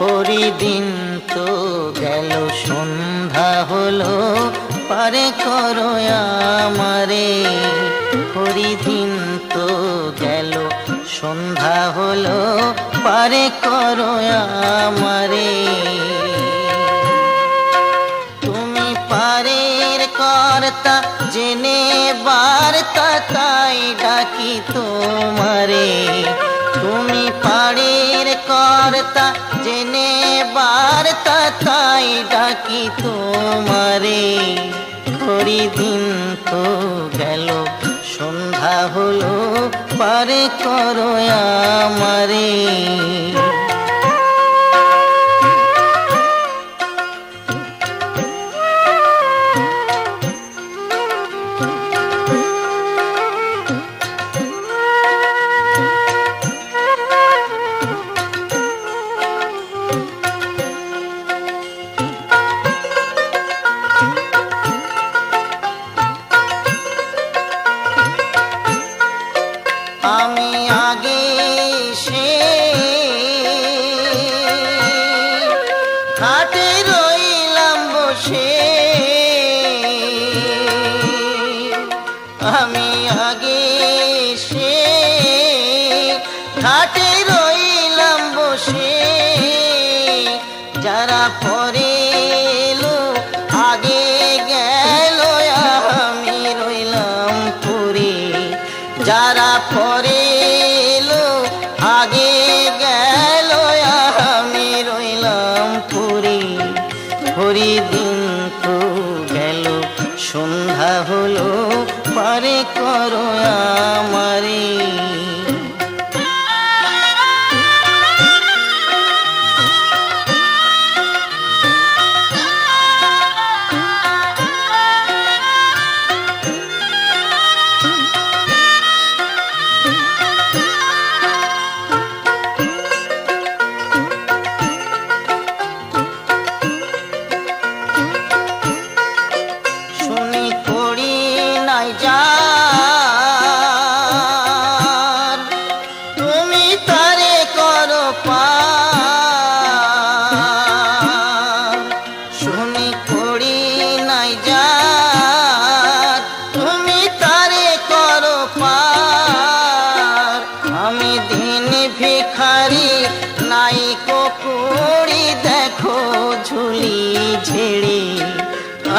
পরিদিন তো গেল, সন্ধ্যা হলো, পারে করো আমারে। পরিদিন তো গেল, সন্ধ্যা হলো, পারে করো আমারে। তুমি পারের কর্তা, জেনে বার্তা তাই ডাকি তোমারে। তুমি পারে কর্তা, জেনে বার্তা তাই ডাকি তোমারে। ঘড়ি দিন তো গেল, সন্ধ্যা হলো, পারে করো আমারে। যারা পরে এলো আগে গেল আমি রইলাম পুরী। হরি দিন তো গেল, সন্ধ্যা হলো, পারে করো আমারে।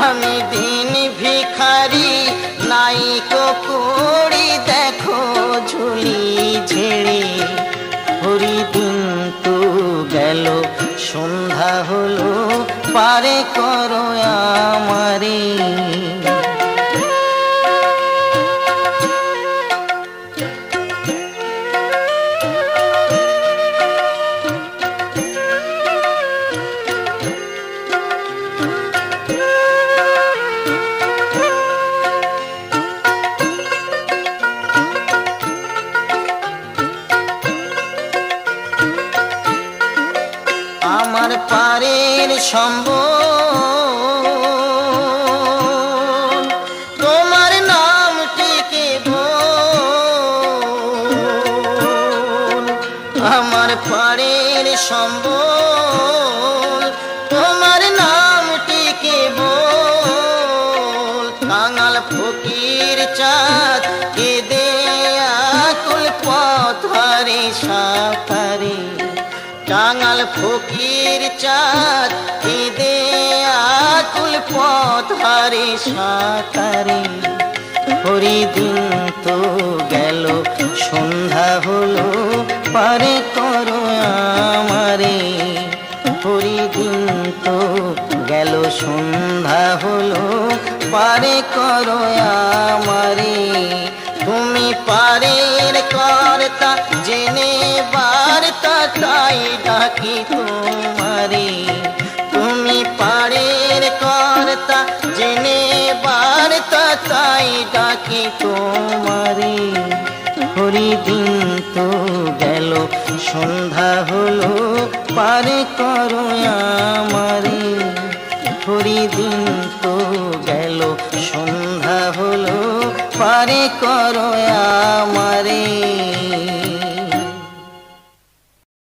আমি দিন ভিখারি, নাই কুড়ি, দেখো ঝুলি ঝেড়ে। হরি দিন তো গেল, সন্ধ্যা হলো, পারে করো আমারে। আমার পারের সম্ব তোমার নাম টিকে আমার পারের সম্ব তোমার নাম টিকে কাঙাল ফকির চাঁদ কে দে আকুল পথারে সাঁতারে টাঙাল ফকির চাঁদ দে আকুল সাঁতারে হরি দিন তো গেল, সন্ধ্যা হলো, পারে করো আমারে। হরি দিন তো গেল, সন্ধ্যা হলো, পারে করো আমারে। তুমি পারের কর্তা তাই ডাকি তোমারে। তুমি পারের কর্তা, জেনে বার্তা তাই ডাকি তোমারে। হরি দিন তো গেল, সন্ধ্যা হলো, পারে করো আমারে। হরি দিন তো গেল, সন্ধ্যা হলো, পারে করো আমারে।